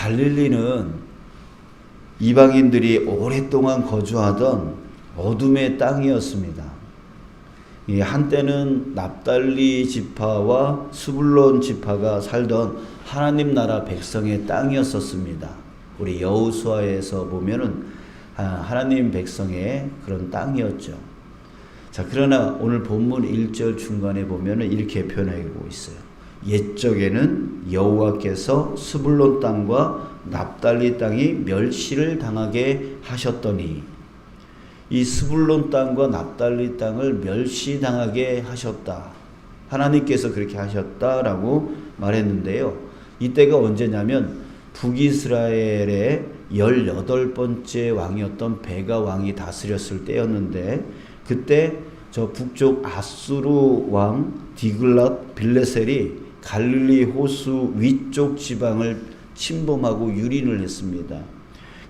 갈릴리는 이방인들이 오랫동안 거주하던 어둠의 땅이었습니다. 이 한때는 납달리 지파와 스불론 지파가 살던 하나님 나라 백성의 땅이었었습니다. 우리 여호수아에서 보면은 아, 하나님 백성의 그런 땅이었죠. 자, 그러나 오늘 본문 1절 중간에 보면은 이렇게 표현하고 있어요. 옛적에는 여호와께서 스불론 땅과 납달리 땅이 멸시를 당하게 하셨더니 이 스불론 땅과 납달리 땅을 멸시당하게 하셨다. 하나님께서 그렇게 하셨다라고 말했는데요. 이때가 언제냐면 북이스라엘의 18번째 왕이었던 베가 왕이 다스렸을 때였는데 그때 저 북쪽 아수르 왕 디글랏 빌레셀이 갈릴리 호수 위쪽 지방을 침범하고 유린을 했습니다.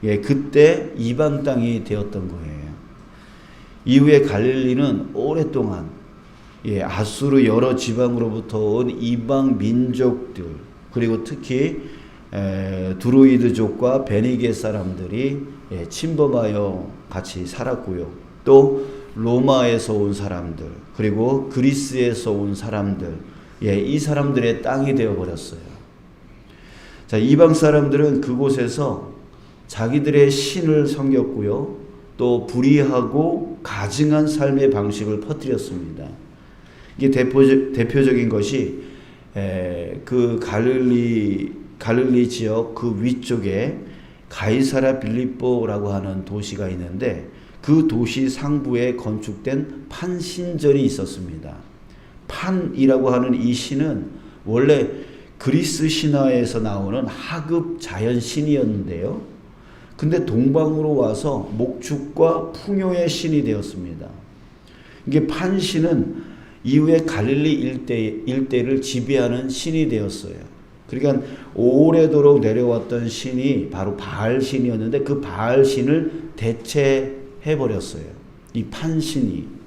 예, 그때 이방 땅이 되었던 거예요. 이후에 갈릴리는 오랫동안 예, 아수르 여러 지방으로부터 온 이방 민족들 그리고 특히 에, 두루이드족과 베니게 사람들이 예, 침범하여 같이 살았고요. 또 로마에서 온 사람들 그리고 그리스에서 온 사람들 예, 이 사람들의 땅이 되어 버렸어요. 자, 이방 사람들은 그곳에서 자기들의 신을 섬겼고요. 또 불의하고 가증한 삶의 방식을 퍼뜨렸습니다. 이게 대표적, 대표적인 것이 에, 그 갈릴리 갈릴리 지역 그 위쪽에 가이사라 빌립보라고 하는 도시가 있는데 그 도시 상부에 건축된 판신전이 있었습니다. 판이라고 하는 이 신은 원래 그리스 신화에서 나오는 하급 자연 신이었는데요. 근데 동방으로 와서 목축과 풍요의 신이 되었습니다. 이게 판신은 이후에 갈릴리 일대, 일대를 지배하는 신이 되었어요. 그러니까 오래도록 내려왔던 신이 바로 바알 신이었는데 그 바알 신을 대체해 버렸어요. 이 판신이.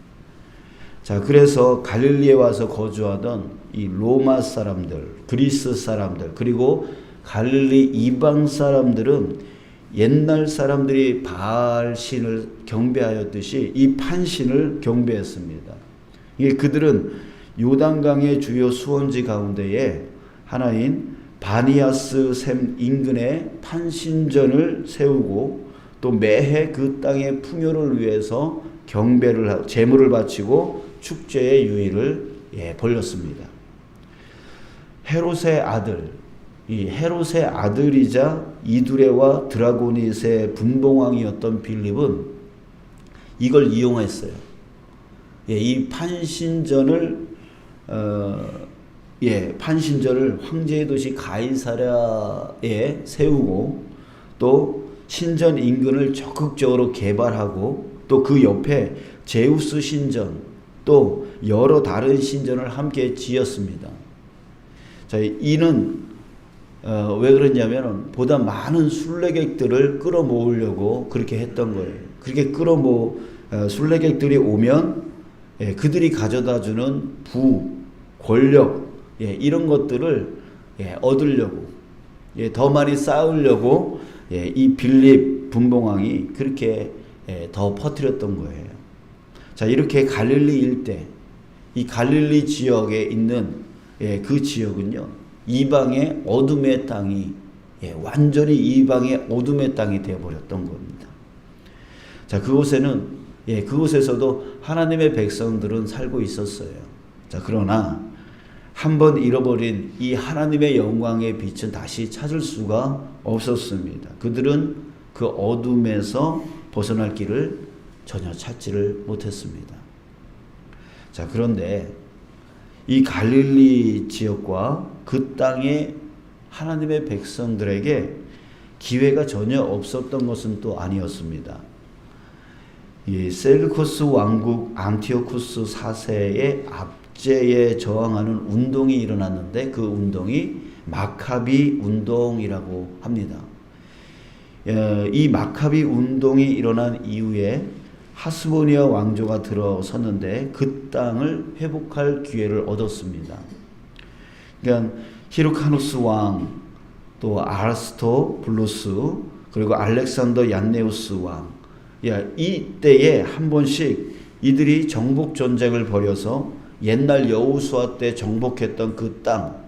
자, 그래서 갈릴리에 와서 거주하던 이 로마 사람들, 그리스 사람들, 그리고 갈릴리 이방 사람들은 옛날 사람들이 바알 신을 경배하였듯이 이 판신을 경배했습니다. 이게 그들은 요단강의 주요 수원지 가운데에 하나인 바니아스 샘 인근에 판신전을 세우고 또 매해 그 땅의 풍요를 위해서 경배를 제물을 바치고 축제의 유의를 예, 벌렸습니다. 헤롯의 아들 이 헤롯의 아들이자 이두레와 드라고닛의 분봉왕이었던 빌립은 이걸 이용했어요. 예, 이 판신전을 어, 예, 판신전을 황제의 도시 가이사랴에 세우고 또 신전 인근을 적극적으로 개발하고 또 그 옆에 제우스 신전 또 여러 다른 신전을 함께 지었습니다. 자, 이는 어, 왜 그러냐면은 보다 많은 순례객들을 끌어모으려고 그렇게 했던 거예요. 그렇게 끌어모 어, 순례객들이 오면 예, 그들이 가져다 주는 부, 권력 예, 이런 것들을 예, 얻으려고 예, 더 많이 쌓으려고 예, 이 빌립 분봉왕이 그렇게 예, 더 퍼뜨렸던 거예요. 자 이렇게 갈릴리 일대 이 갈릴리 지역에 있는 예, 그 지역은요 이방의 어둠의 땅이 예, 완전히 이방의 어둠의 땅이 되어버렸던 겁니다. 자 그곳에는 예, 그곳에서도 하나님의 백성들은 살고 있었어요. 자 그러나 한번 잃어버린 이 하나님의 영광의 빛은 다시 찾을 수가 없었습니다. 그들은 그 어둠에서 벗어날 길을 전혀 찾지를 못했습니다. 자, 그런데 이 갈릴리 지역과 그 땅의 하나님의 백성들에게 기회가 전혀 없었던 것은 또 아니었습니다. 이 셀루코스 왕국 안티오쿠스 4세의 압제에 저항하는 운동이 일어났는데 그 운동이 마카비 운동이라고 합니다. 어, 이 마카비 운동이 일어난 이후에 하스보니아 왕조가 들어섰는데 그 땅을 회복할 기회를 얻었습니다. 그러니까 히르카누스 왕, 또 아르스토 블루스 그리고 알렉산더 얀네우스 왕. 야, 이 때에 한 번씩 이들이 정복 전쟁을 벌여서 옛날 여우수아 때 정복했던 그 땅,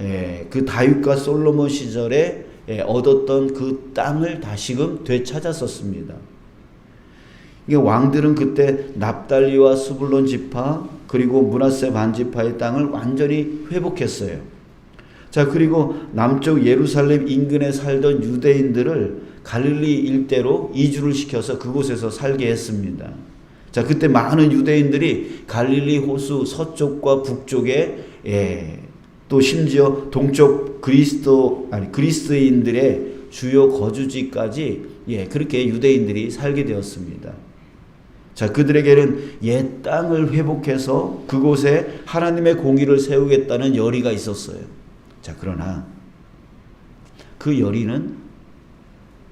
예, 그 다윗과 솔로몬 시절에 예, 얻었던 그 땅을 다시금 되찾았었습니다. 이게 왕들은 그때 납달리와 수불론 지파 그리고 문하세 반지파의 땅을 완전히 회복했어요. 자 그리고 남쪽 예루살렘 인근에 살던 유대인들을 갈릴리 일대로 이주를 시켜서 그곳에서 살게 했습니다. 자 그때 많은 유대인들이 갈릴리 호수 서쪽과 북쪽에 예, 또 심지어 동쪽 그리스도 아니 그리스인들의 주요 거주지까지 예, 그렇게 유대인들이 살게 되었습니다. 자, 그들에게는 옛 땅을 회복해서 그곳에 하나님의 공의를 세우겠다는 열의가 있었어요. 자, 그러나 그 열의는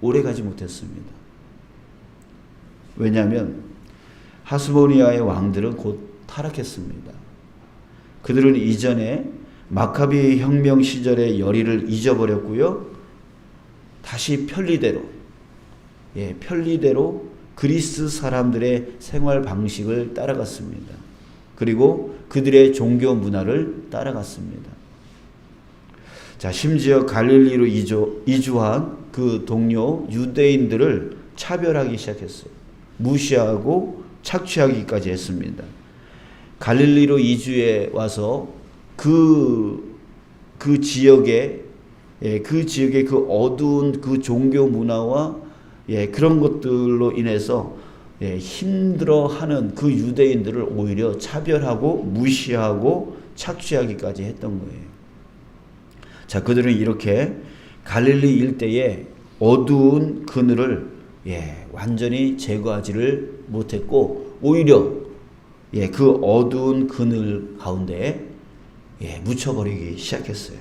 오래 가지 못했습니다. 왜냐하면 하스모니아의 왕들은 곧 타락했습니다. 그들은 이전에 마카비 혁명 시절의 열의를 잊어버렸고요. 다시 편리대로, 예, 편리대로 그리스 사람들의 생활 방식을 따라갔습니다. 그리고 그들의 종교 문화를 따라갔습니다. 자, 심지어 갈릴리로 이주, 이주한 그 동료 유대인들을 차별하기 시작했어요. 무시하고 착취하기까지 했습니다. 갈릴리로 이주해 와서 그, 그 지역에, 예, 그 지역의 그 어두운 그 종교 문화와 예, 그런 것들로 인해서 예, 힘들어하는 그 유대인들을 오히려 차별하고 무시하고 착취하기까지 했던 거예요. 자, 그들은 이렇게 갈릴리 일대의 어두운 그늘을 예, 완전히 제거하지를 못했고 오히려 예, 그 어두운 그늘 가운데 예, 묻혀버리기 시작했어요.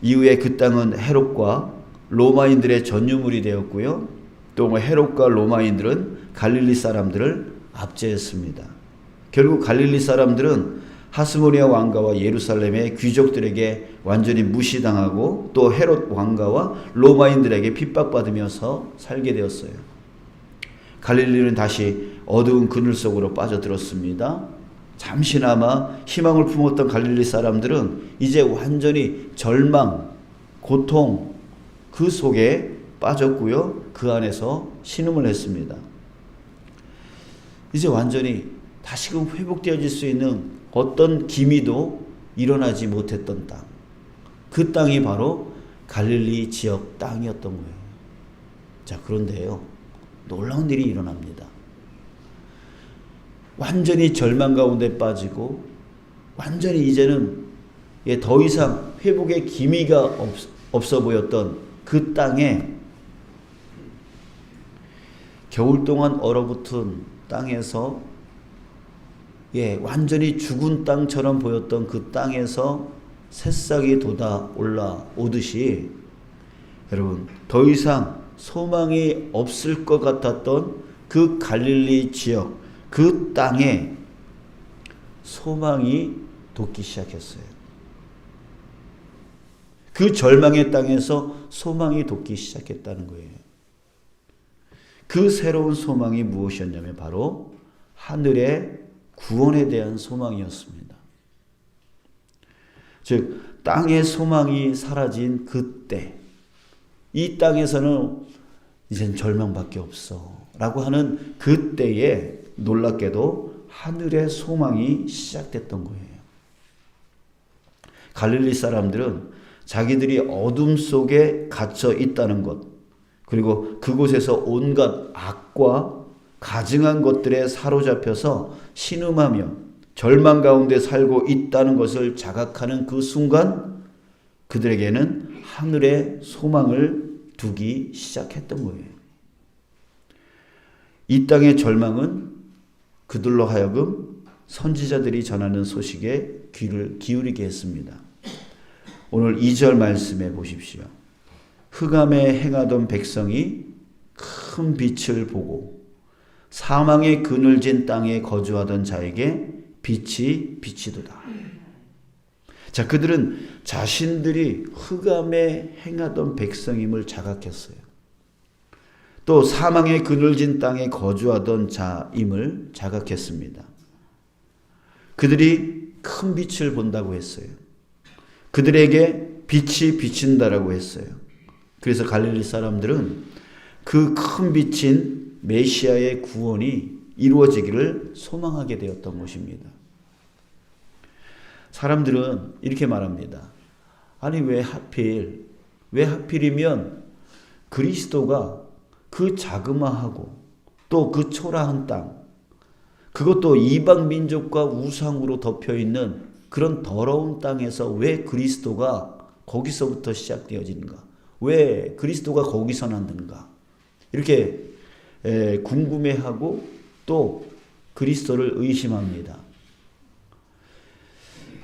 이후에 그 땅은 헤롯과 로마인들의 전유물이 되었고요. 또 헤롯과 로마인들은 갈릴리 사람들을 압제했습니다. 결국 갈릴리 사람들은 하스모니아 왕가와 예루살렘의 귀족들에게 완전히 무시당하고 또 헤롯 왕가와 로마인들에게 핍박받으면서 살게 되었어요. 갈릴리는 다시 어두운 그늘 속으로 빠져들었습니다. 잠시나마 희망을 품었던 갈릴리 사람들은 이제 완전히 절망, 고통 그 속에 빠졌고요. 그 안에서 신음을 했습니다. 이제 완전히 다시금 회복되어질 수 있는 어떤 기미도 일어나지 못했던 땅. 그 땅이 바로 갈릴리 지역 땅이었던 거예요. 자, 그런데요. 놀라운 일이 일어납니다. 완전히 절망 가운데 빠지고 완전히 이제는 예, 더 이상 회복의 기미가 없, 없어 보였던 그 땅에 겨울 동안 얼어붙은 땅에서 예, 완전히 죽은 땅처럼 보였던 그 땅에서 새싹이 돋아 올라오듯이 여러분 더 이상 소망이 없을 것 같았던 그 갈릴리 지역 그 땅에 소망이 돋기 시작했어요. 그 절망의 땅에서 소망이 돋기 시작했다는 거예요. 그 새로운 소망이 무엇이었냐면 바로 하늘의 구원에 대한 소망이었습니다. 즉, 땅의 소망이 사라진 그때, 이 땅에서는 이젠 절망밖에 없어. 라고 하는 그때에 놀랍게도 하늘의 소망이 시작됐던 거예요. 갈릴리 사람들은 자기들이 어둠 속에 갇혀 있다는 것, 그리고 그곳에서 온갖 악과 가증한 것들에 사로잡혀서 신음하며 절망 가운데 살고 있다는 것을 자각하는 그 순간 그들에게는 하늘의 소망을 두기 시작했던 거예요. 이 땅의 절망은 그들로 하여금 선지자들이 전하는 소식에 귀를 기울이게 했습니다. 오늘 2절 말씀해 보십시오. 흑암에 행하던 백성이 큰 빛을 보고 사망의 그늘진 땅에 거주하던 자에게 빛이 비치도다. 자, 그들은 자신들이 흑암에 행하던 백성임을 자각했어요. 또 사망의 그늘진 땅에 거주하던 자임을 자각했습니다. 그들이 큰 빛을 본다고 했어요. 그들에게 빛이 비친다라고 했어요. 그래서 갈릴리 사람들은 그 큰 빛인 메시아의 구원이 이루어지기를 소망하게 되었던 것입니다. 사람들은 이렇게 말합니다. 아니 왜 하필 왜 하필이면 그리스도가 그 자그마하고 또 그 초라한 땅 그것도 이방 민족과 우상으로 덮여 있는 그런 더러운 땅에서 왜 그리스도가 거기서부터 시작되어지는가? 왜 그리스도가 거기서 났는가? 이렇게 궁금해하고 또 그리스도를 의심합니다.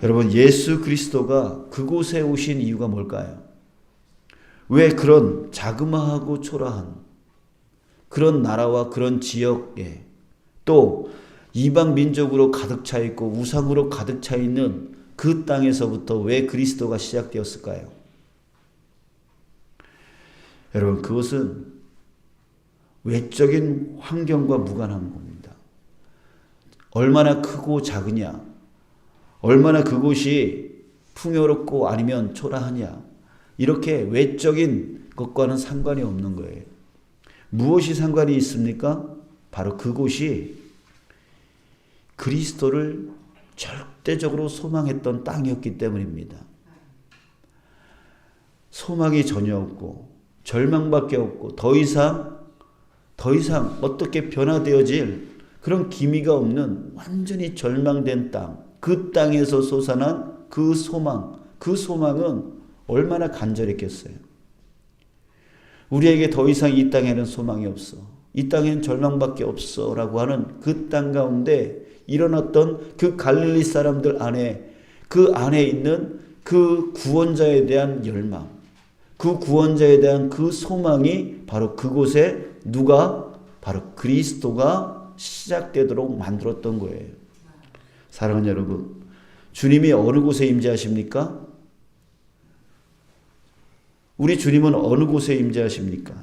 여러분, 예수 그리스도가 그곳에 오신 이유가 뭘까요? 왜 그런 자그마하고 초라한 그런 나라와 그런 지역에 또 이방 민족으로 가득 차 있고 우상으로 가득 차 있는 그 땅에서부터 왜 그리스도가 시작되었을까요? 여러분, 그것은 외적인 환경과 무관한 겁니다. 얼마나 크고 작으냐, 얼마나 그곳이 풍요롭고 아니면 초라하냐, 이렇게 외적인 것과는 상관이 없는 거예요. 무엇이 상관이 있습니까? 바로 그곳이 그리스도를 절대적으로 소망했던 땅이었기 때문입니다. 소망이 전혀 없고 절망밖에 없고 더 이상 더 이상 어떻게 변화되어질 그런 기미가 없는 완전히 절망된 땅, 그 땅에서 솟아난 그 소망, 그 소망은 얼마나 간절했겠어요. 우리에게 더 이상 이 땅에는 소망이 없어. 이 땅엔 절망밖에 없어. 라고 하는 그 땅 가운데 일어났던 그 갈릴리 사람들 안에 그 안에 있는 그 구원자에 대한 열망, 그 구원자에 대한 그 소망이 바로 그곳에 누가 바로 그리스도가 시작되도록 만들었던 거예요. 사랑하는 여러분, 주님이 어느 곳에 임재하십니까? 우리 주님은 어느 곳에 임재하십니까?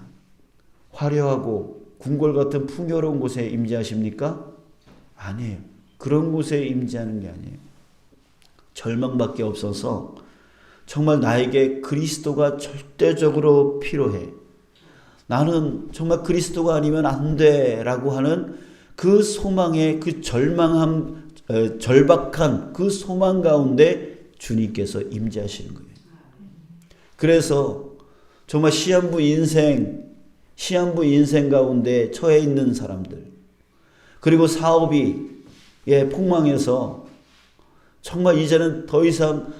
화려하고 궁궐 같은 풍요로운 곳에 임재하십니까? 아니에요. 그런 곳에 임재하는 게 아니에요. 절망밖에 없어서 정말 나에게 그리스도가 절대적으로 필요해. 나는 정말 그리스도가 아니면 안 돼라고 하는 그 소망의 그 절망함, 절박한 그 소망 가운데 주님께서 임재하시는 거예요. 그래서 정말 시한부 인생, 시한부 인생 가운데 처해 있는 사람들, 그리고 사업이 예, 폭망해서 정말 이제는 더 이상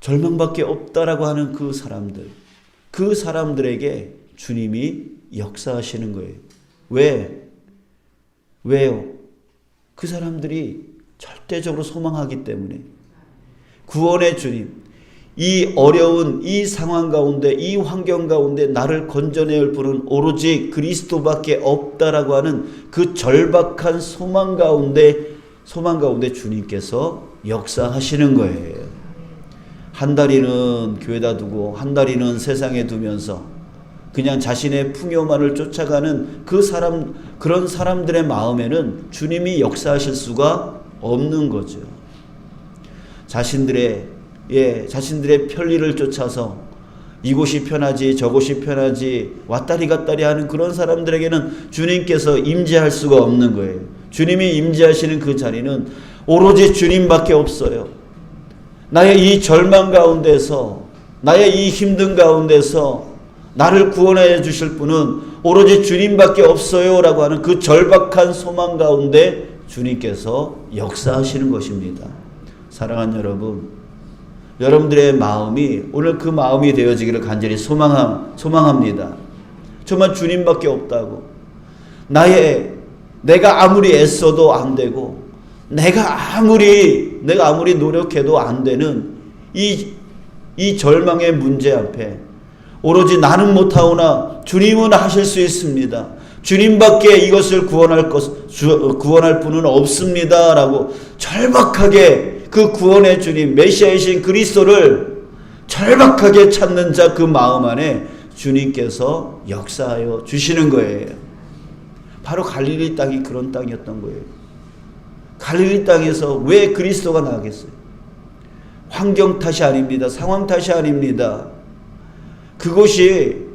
절망밖에 없다라고 하는 그 사람들, 그 사람들에게 주님이 역사하시는 거예요. 왜? 왜요? 그 사람들이 절대적으로 소망하기 때문에 구원의 주님, 이 어려운 이 상황 가운데 이 환경 가운데 나를 건져낼 분은 오로지 그리스도밖에 없다라고 하는 그 절박한 소망 가운데 소망 가운데 주님께서 역사하시는 거예요. 한 다리는 교회다 두고 한 다리는 세상에 두면서 그냥 자신의 풍요만을 쫓아가는 그 사람 그런 사람들의 마음에는 주님이 역사하실 수가 없는 거죠. 자신들의 예, 자신들의 편리를 쫓아서 이곳이 편하지 저곳이 편하지 왔다리 갔다리 하는 그런 사람들에게는 주님께서 임재할 수가 없는 거예요. 주님이 임재하시는 그 자리는 오로지 주님밖에 없어요. 나의 이 절망 가운데서 나의 이 힘든 가운데서 나를 구원해 주실 분은 오로지 주님밖에 없어요라고 하는 그 절박한 소망 가운데 주님께서 역사하시는 것입니다. 사랑하는 여러분, 여러분들의 마음이 오늘 그 마음이 되어지기를 간절히 소망함, 소망합니다. 정말 주님밖에 없다고. 나의, 내가 아무리 애써도 안 되고, 내가 아무리, 내가 아무리 노력해도 안 되는 이, 이 절망의 문제 앞에 오로지 나는 못하오나 주님은 하실 수 있습니다. 주님밖에 이것을 구원할 것, 구원할 분은 없습니다라고 절박하게 그 구원의 주님 메시아이신 그리스도를 절박하게 찾는 자 그 마음 안에 주님께서 역사하여 주시는 거예요. 바로 갈릴리 땅이 그런 땅이었던 거예요. 갈릴리 땅에서 왜 그리스도가 나겠어요? 환경 탓이 아닙니다. 상황 탓이 아닙니다. 그곳이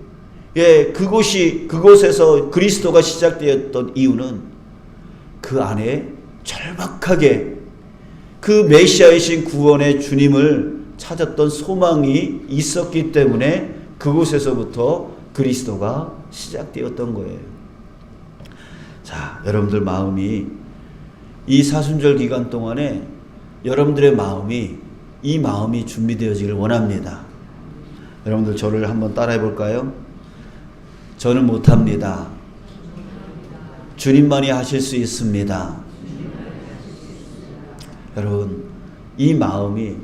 예, 그곳이 그곳에서 그리스도가 시작되었던 이유는 그 안에 절박하게 그 메시아이신 구원의 주님을 찾았던 소망이 있었기 때문에 그곳에서부터 그리스도가 시작되었던 거예요. 자, 여러분들 마음이 이 사순절 기간 동안에 여러분들의 마음이 이 마음이 준비되어지길 원합니다. 여러분들 저를 한번 따라해 볼까요? 저는 못합니다. 주님만이 하실 수 있습니다. 여러분, 이 마음이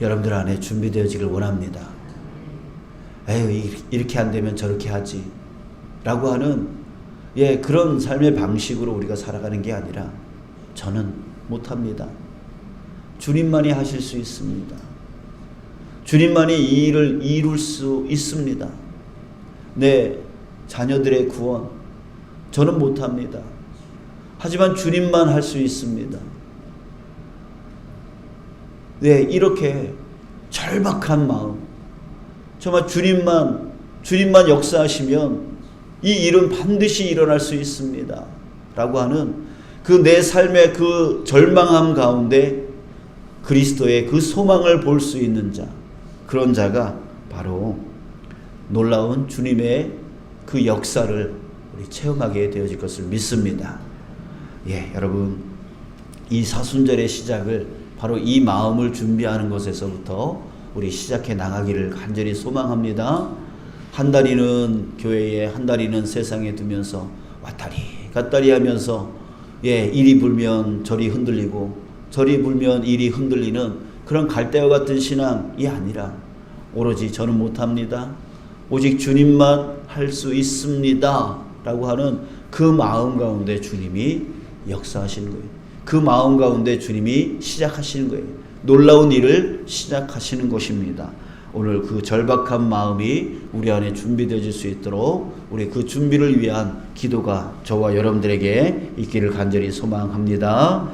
여러분들 안에 준비되어지길 원합니다. 에휴, 이렇게 안 되면 저렇게 하지. 라고 하는, 예, 그런 삶의 방식으로 우리가 살아가는 게 아니라, 저는 못합니다. 주님만이 하실 수 있습니다. 주님만이 이 일을 이룰 수 있습니다. 내 자녀들의 구원, 저는 못합니다. 하지만 주님만 할 수 있습니다. 네, 이렇게 절박한 마음, 정말 주님만, 주님만 역사하시면 이 일은 반드시 일어날 수 있습니다. 라고 하는 그 내 삶의 그 절망함 가운데 그리스도의 그 소망을 볼 수 있는 자, 그런 자가 바로 놀라운 주님의 그 역사를 우리 체험하게 되어질 것을 믿습니다. 예, 여러분, 이 사순절의 시작을 바로 이 마음을 준비하는 것에서부터 우리 시작해 나가기를 간절히 소망합니다. 한 다리는 교회에, 한 다리는 세상에 두면서 왔다리 갔다리 하면서 예, 이리 불면 저리 흔들리고 저리 불면 이리 흔들리는 그런 갈대와 같은 신앙이 아니라 오로지 저는 못합니다. 오직 주님만 할 수 있습니다. 라고 하는 그 마음 가운데 주님이 역사하시는 거예요. 그 마음 가운데 주님이 시작하시는 거예요. 놀라운 일을 시작하시는 것입니다. 오늘 그 절박한 마음이 우리 안에 준비되어질 수 있도록 우리 그 준비를 위한 기도가 저와 여러분들에게 있기를 간절히 소망합니다.